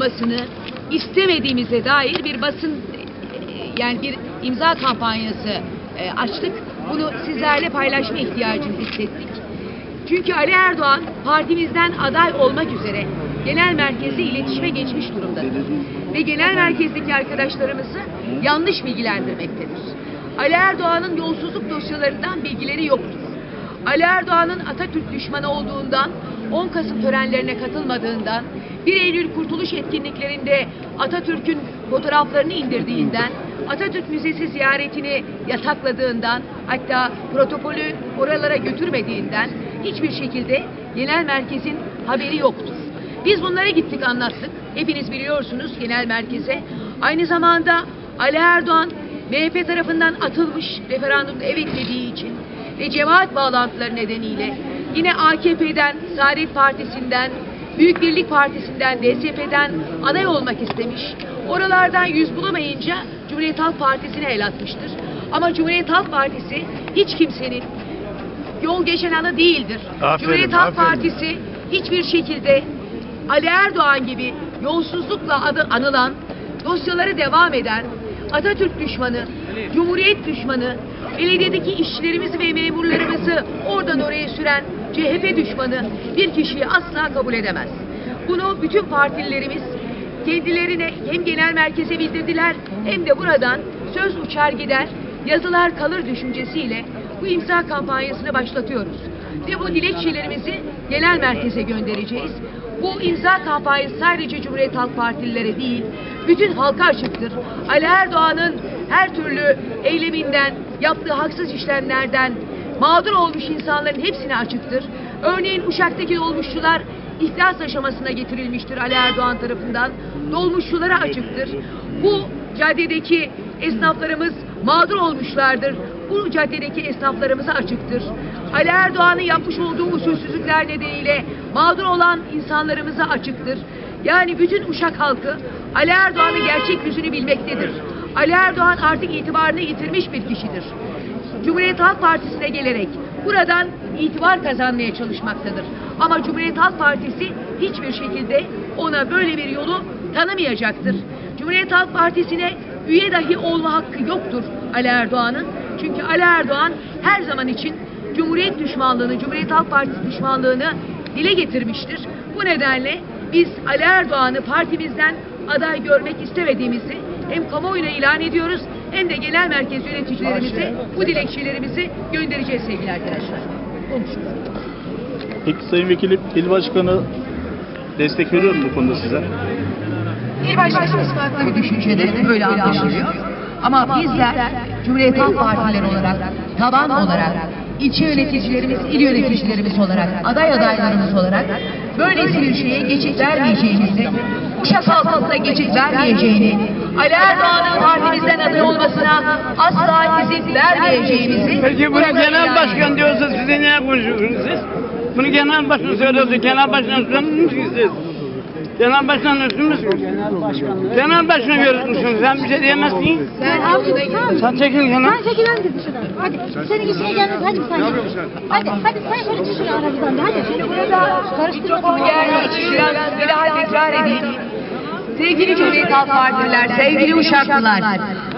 olmasını istemediğimize dair bir basın e, yani bir imza kampanyası e, açtık. Bunu sizlerle paylaşma ihtiyacını hissettik. Çünkü Ali Erdoğan partimizden aday olmak üzere genel merkezle iletişime geçmiş durumdadır. Ve genel merkezdeki arkadaşlarımızı yanlış bilgilendirmektedir. Ali Erdoğan'ın yolsuzluk dosyalarından bilgileri yoktur. Ali Erdoğan'ın Atatürk düşmanı olduğundan, 10 Kasım törenlerine katılmadığından, 1 Eylül kurtuluş etkinliklerinde Atatürk'ün fotoğraflarını indirdiğinden, Atatürk Müzesi ziyaretini yasakladığından, hatta protokolü oralara götürmediğinden hiçbir şekilde genel merkezin haberi yoktur. Biz bunlara gittik anlattık. Hepiniz biliyorsunuz genel merkeze. Aynı zamanda Ali Erdoğan MHP tarafından atılmış referandumda evet dediği için ve cemaat bağlantıları nedeniyle yine AKP'den, Saadet Partisi'nden, Büyük Birlik Partisi'nden, DSP'den aday olmak istemiş. Oralardan yüz bulamayınca Cumhuriyet Halk Partisi'ne el atmıştır. Ama Cumhuriyet Halk Partisi hiç kimsenin yol geçen ana değildir. Aferin, Cumhuriyet Halk aferin. Partisi hiçbir şekilde Ali Erdoğan gibi yolsuzlukla adı anılan, dosyaları devam eden, Atatürk düşmanı, Cumhuriyet düşmanı, belediyedeki işçilerimizi ve memurlarımızı oradan oraya süren CHP düşmanı bir kişiyi asla kabul edemez. Bunu bütün partililerimiz kendilerine hem genel merkeze bildirdiler hem de buradan söz uçar gider, yazılar kalır düşüncesiyle bu imza kampanyasını başlatıyoruz. Ve bu dilekçelerimizi genel merkeze göndereceğiz. Bu imza kampanyası sadece Cumhuriyet Halk Partililere değil, bütün halka açıktır. Ali Erdoğan'ın her türlü eyleminden, yaptığı haksız işlemlerden mağdur olmuş insanların hepsine açıktır. Örneğin Uşak'taki dolmuşçular iflas aşamasına getirilmiştir Ali Erdoğan tarafından. Dolmuşçulara açıktır. Bu caddedeki esnaflarımız mağdur olmuşlardır. Bu caddedeki esnaflarımıza açıktır. Ali Erdoğan'ın yapmış olduğu usulsüzlükler nedeniyle mağdur olan insanlarımıza açıktır. Yani bütün Uşak halkı Ali Erdoğan'ın gerçek yüzünü bilmektedir. Ali Erdoğan artık itibarını yitirmiş bir kişidir. Cumhuriyet Halk Partisi'ne gelerek buradan itibar kazanmaya çalışmaktadır. Ama Cumhuriyet Halk Partisi hiçbir şekilde ona böyle bir yolu tanımayacaktır. Cumhuriyet Halk Partisi'ne üye dahi olma hakkı yoktur Ali Erdoğan'ın. Çünkü Ali Erdoğan her zaman için Cumhuriyet düşmanlığını, Cumhuriyet Halk Partisi düşmanlığını dile getirmiştir. Bu nedenle biz Ali Erdoğan'ı partimizden aday görmek istemediğimizi hem kamuoyuna ilan ediyoruz hem de genel merkez yöneticilerimize bu dilekçelerimizi göndereceğiz sevgili arkadaşlar. Konuşuruz. Peki Sayın Vekilim, İl Başkanı destek veriyor mu bu konuda size? İl başkanımız farklı bir düşünceleri böyle anlaşılıyor. Ama bizler Cumhuriyet Halk Partileri olarak, taban olarak, ilçe yöneticilerimiz, il yöneticilerimiz olarak, aday adaylarımız olarak böylesi bir şeye geçit vermeyeceğimizi, Uşak halkına geçit vermeyeceğini, Ali Erdoğan'ın partimizden aday olmasına asla izin vermeyeceğimizi... Peki bunu genel başkan diyorsa size niye konuşuyorsunuz siz? Bunu genel başkan söylüyorsa genel başkan söylemiş misiniz siz? Genel başkan üstünüz mü? Genel başkan. Genel başkan görürsünüz. Sen bir şey diyemezsin. Sen gir. Sen çekil genel. Sen çekilen dedi şuradan. Hadi. Senin işine gelmez. Hadi sen. Hadi. Hadi sen şöyle çık da, Hadi. Şimdi burada Mikrofon geldiği için biraz bir daha tekrar edeyim. Sevgili Cumhuriyet Halk Partililer, sevgili Uşaklılar,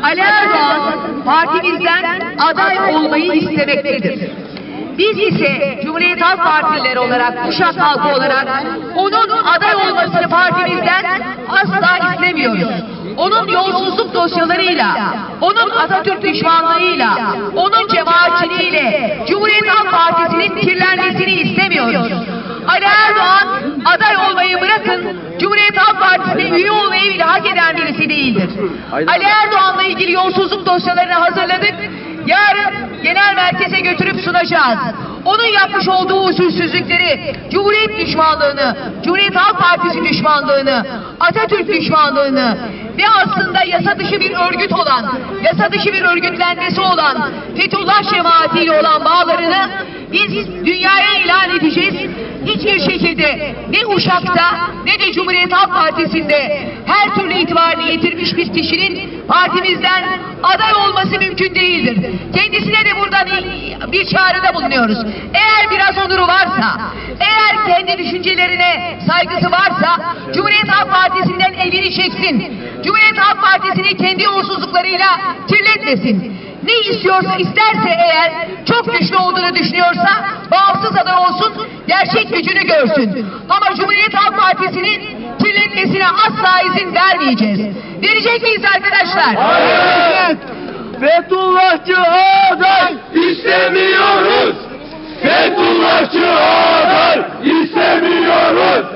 Ali Erdoğan partimizden aday olmayı istemektedir. Biz ise Cumhuriyet Halk Partilileri olarak, Uşak halkı olarak onun aday olmasını partimizden asla istemiyoruz. Onun yolsuzluk dosyalarıyla, onun Atatürk düşmanlığıyla, onun cemaatçiliğiyle Cumhuriyet Halk Partisi'nin kirlenmesini istemiyoruz. Ali Erdoğan aday olmayı bırakın Cumhuriyet Halk Partisi'ne üye olmayı bile hak eden birisi değildir. Ali Erdoğan'la ilgili yolsuzluk dosyalarını hazırladık. Yarın genel merkeze götürüp sunacağız. Onun yapmış olduğu usulsüzlükleri, Cumhuriyet düşmanlığını, Cumhuriyet Halk Partisi düşmanlığını, Atatürk düşmanlığını ve aslında yasa dışı bir örgüt olan, yasa dışı bir örgütlenmesi olan Fethullah cemaatiyle olan bağlarını biz dünyaya ilan edeceğiz. Hiçbir şekilde ne Uşak'ta ne de Cumhuriyet Halk Partisi'nde her türlü itibar itibarını yitirmiş bir kişinin partimizden aday olması mümkün değildir. Kendisine de buradan bir çağrıda bulunuyoruz. Eğer onuru varsa, eğer kendi düşüncelerine saygısı varsa Cumhuriyet Halk Partisi'nden elini çeksin. Cumhuriyet Halk Partisi'ni kendi yolsuzluklarıyla kirletmesin. Ne istiyorsa isterse eğer çok güçlü olduğunu düşünüyorsa bağımsız aday olsun gerçek gücünü görsün. Ama Cumhuriyet Halk Partisi'nin kirletmesine asla izin vermeyeceğiz. Verecek miyiz arkadaşlar? Fethullahçı aday istemiyoruz. Fethullahçı aday istemiyoruz.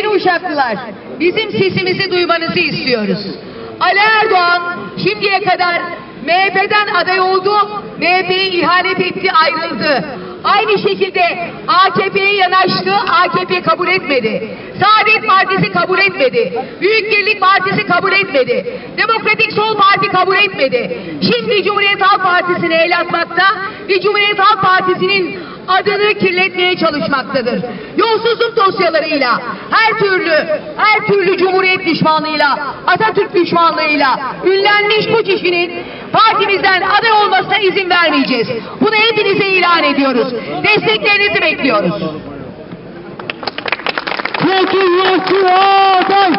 Sevgili Uşaklılar, bizim sesimizi duymanızı istiyoruz. Ali Erdoğan şimdiye kadar MHP'den aday oldu, MHP'ye ihanet etti, ayrıldı. Aynı şekilde AKP'ye yanaştı, AKP kabul etmedi. Saadet Partisi kabul etmedi. Büyük Birlik Partisi kabul etmedi. Demokratik Sol Parti kabul etmedi. Şimdi Cumhuriyet Halk Partisi'ne el atmakta ve Cumhuriyet Halk Partisi'nin adını kirletmeye çalışmaktadır. Yolsuzluk dosyalarıyla, her türlü, her türlü Cumhuriyet düşmanlığıyla, Atatürk düşmanlığıyla ünlenmiş bu kişinin partimizden aday olmasına izin vermeyeceğiz. Bunu hepinize ilan ediyoruz. Desteklerinizi bekliyoruz. Fethullahçı aday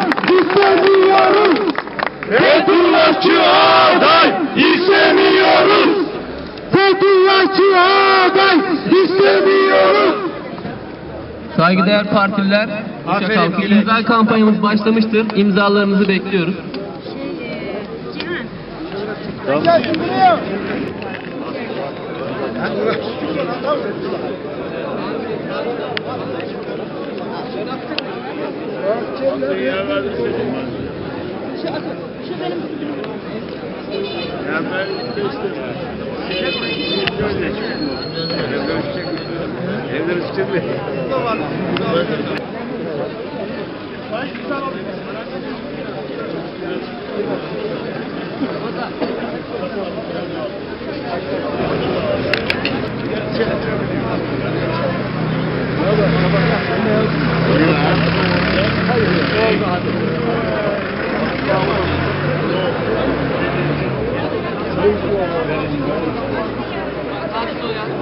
Saygıdeğer partililer, Aferin, imza kampanyamız başlamıştır. İmzalarınızı bekliyoruz. Şey, tamam. Şu benim. Ya ben işte. Evleri çıkıyor.